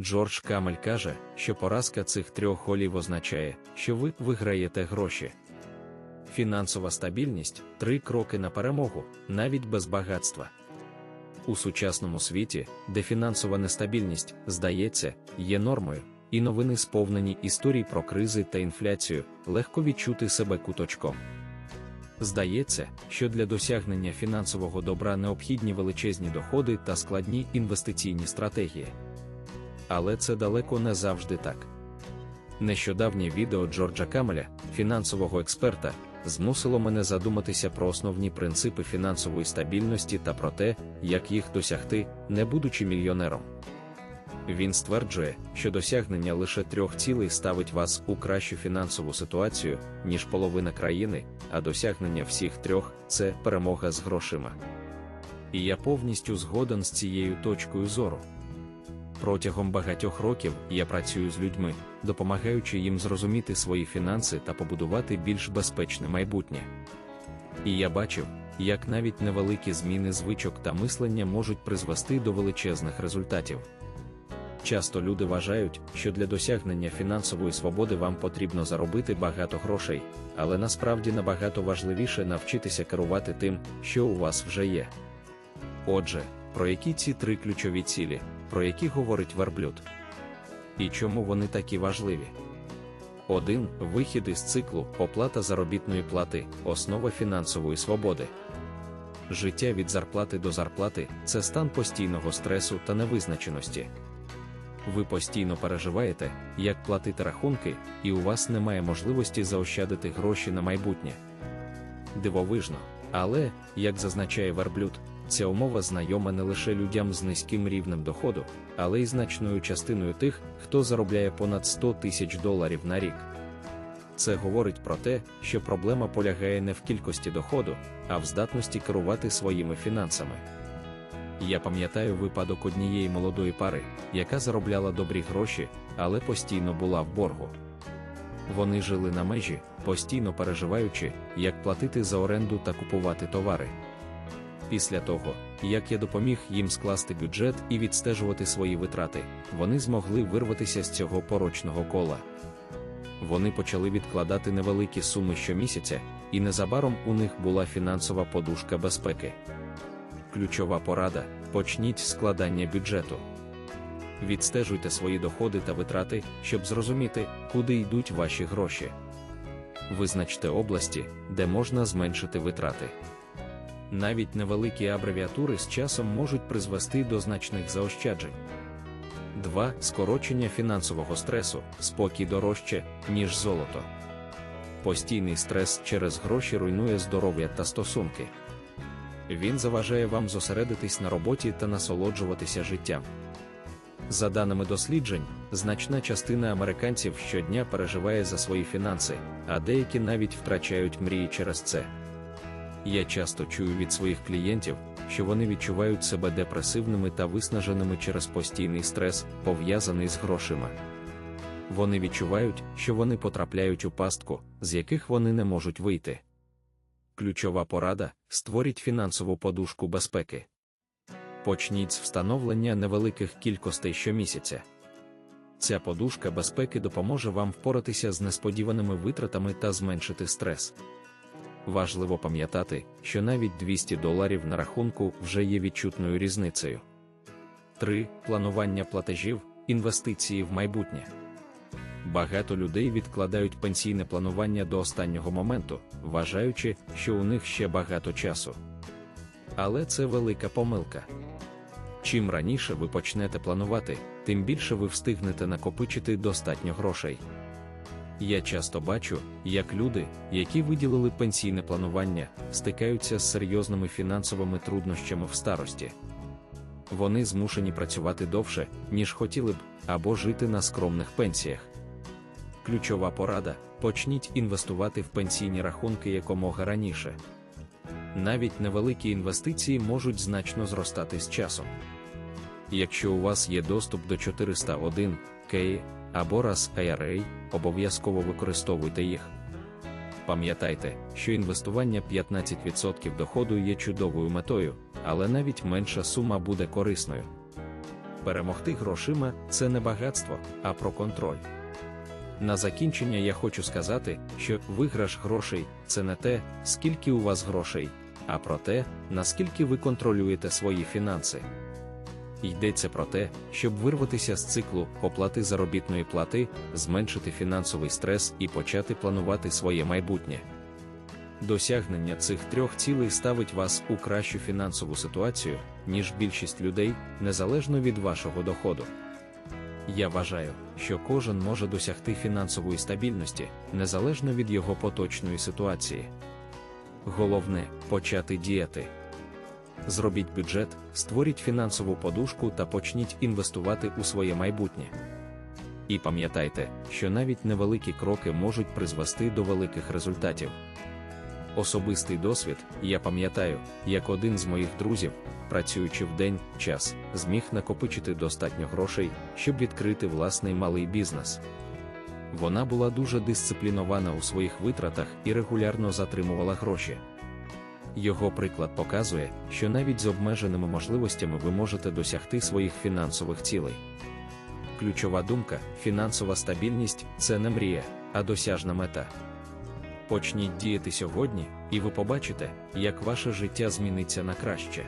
Джордж Камель каже, що поразка цих трьох голів означає, що ви виграєте гроші. Фінансова стабільність три кроки на перемогу, навіть без багатства. У сучасному світі, де фінансова нестабільність, здається, є нормою, і новини сповнені історій про кризи та інфляцію, легко відчути себе куточком. Здається, що для досягнення фінансового добра необхідні величезні доходи та складні інвестиційні стратегії. Але це далеко не завжди так. Нещодавнє відео Джорджа Камеля, фінансового експерта, змусило мене задуматися про основні принципи фінансової стабільності та про те, як їх досягти, не будучи мільйонером. Він стверджує, що досягнення лише трьох цілей ставить вас у кращу фінансову ситуацію, ніж половина країни, а досягнення всіх трьох це перемога з грошима. І я повністю згоден з цією точкою зору. Протягом багатьох років я працюю з людьми, допомагаючи їм зрозуміти свої фінанси та побудувати більш безпечне майбутнє. І я бачив, як навіть невеликі зміни звичок та мислення можуть призвести до величезних результатів. Часто люди вважають, що для досягнення фінансової свободи вам потрібно заробити багато грошей, але насправді набагато важливіше навчитися керувати тим, що у вас вже є. Отже, про які ці три ключові цілі, про які говорить верблюд? І чому вони такі важливі? 1. Вихід із циклу, оплата заробітної плати, основа фінансової свободи. Життя від зарплати до зарплати це стан постійного стресу та невизначеності. Ви постійно переживаєте, як платити рахунки, і у вас немає можливості заощадити гроші на майбутнє. Дивовижно, але, як зазначає верблюд, ця умова знайома не лише людям з низьким рівнем доходу, але й значною частиною тих, хто заробляє понад 100 тисяч доларів на рік. Це говорить про те, що проблема полягає не в кількості доходу, а в здатності керувати своїми фінансами. Я пам'ятаю випадок однієї молодої пари, яка заробляла добрі гроші, але постійно була в боргу. Вони жили на межі, постійно переживаючи, як платити за оренду та купувати товари. Після того, як я допоміг їм скласти бюджет і відстежувати свої витрати, вони змогли вирватися з цього порочного кола. Вони почали відкладати невеликі суми щомісяця, і незабаром у них була фінансова подушка безпеки. Ключова порада: почніть складання бюджету. Відстежуйте свої доходи та витрати, щоб зрозуміти, куди йдуть ваші гроші. Визначте області, де можна зменшити витрати. Навіть невеликі абревіатури з часом можуть призвести до значних заощаджень. 2. Скорочення фінансового стресу, спокій дорожче, ніж золото. Постійний стрес через гроші руйнує здоров'я та стосунки. Він заважає вам зосередитись на роботі та насолоджуватися життям. За даними досліджень, значна частина американців щодня переживає за свої фінанси, а деякі навіть втрачають мрії через це. Я часто чую від своїх клієнтів, що вони відчувають себе депресивними та виснаженими через постійний стрес, пов'язаний з грошима. Вони відчувають, що вони потрапляють у пастку, з яких вони не можуть вийти. Ключова порада створіть фінансову подушку безпеки. Почніть з встановлення невеликих кількостей щомісяця. Ця подушка безпеки допоможе вам впоратися з несподіваними витратами та зменшити стрес. Важливо пам'ятати, що навіть 200 доларів на рахунку вже є відчутною різницею. 3. Планування платежів, інвестиції в майбутнє. Багато людей відкладають пенсійне планування до останнього моменту, вважаючи, що у них ще багато часу. Але це велика помилка. Чим раніше ви почнете планувати, тим більше ви встигнете накопичити достатньо грошей. Я часто бачу, як люди, які виділили пенсійне планування, стикаються з серйозними фінансовими труднощами в старості. Вони змушені працювати довше, ніж хотіли б, або жити на скромних пенсіях. Ключова порада: почніть інвестувати в пенсійні рахунки якомога раніше. Навіть невеликі інвестиції можуть значно зростати з часом. Якщо у вас є доступ до 401 K або раз IRA, обов'язково використовуйте їх. Пам'ятайте, що інвестування 15% доходу є чудовою метою, але навіть менша сума буде корисною. перемогти грошима це не багатство, а про контроль. На закінчення я хочу сказати, що виграш грошей це не те, скільки у вас грошей, а про те, наскільки ви контролюєте свої фінанси. Йдеться про те, щоб вирватися з циклу оплати заробітної плати, зменшити фінансовий стрес і почати планувати своє майбутнє. Досягнення цих трьох цілей ставить вас у кращу фінансову ситуацію, ніж більшість людей, незалежно від вашого доходу. Я вважаю, що кожен може досягти фінансової стабільності, незалежно від його поточної ситуації. Головне почати діяти. Зробіть бюджет, створіть фінансову подушку та почніть інвестувати у своє майбутнє. І пам'ятайте, що навіть невеликі кроки можуть призвести до великих результатів. Особистий досвід, я пам'ятаю, як один з моїх друзів, працюючи в день час, зміг накопичити достатньо грошей, щоб відкрити власний малий бізнес. Вона була дуже дисциплінована у своїх витратах і регулярно затримувала гроші. Його приклад показує, що навіть з обмеженими можливостями ви можете досягти своїх фінансових цілей. Ключова думка фінансова стабільність це не мрія, а досяжна мета. Почніть діяти сьогодні, і ви побачите, як ваше життя зміниться на краще.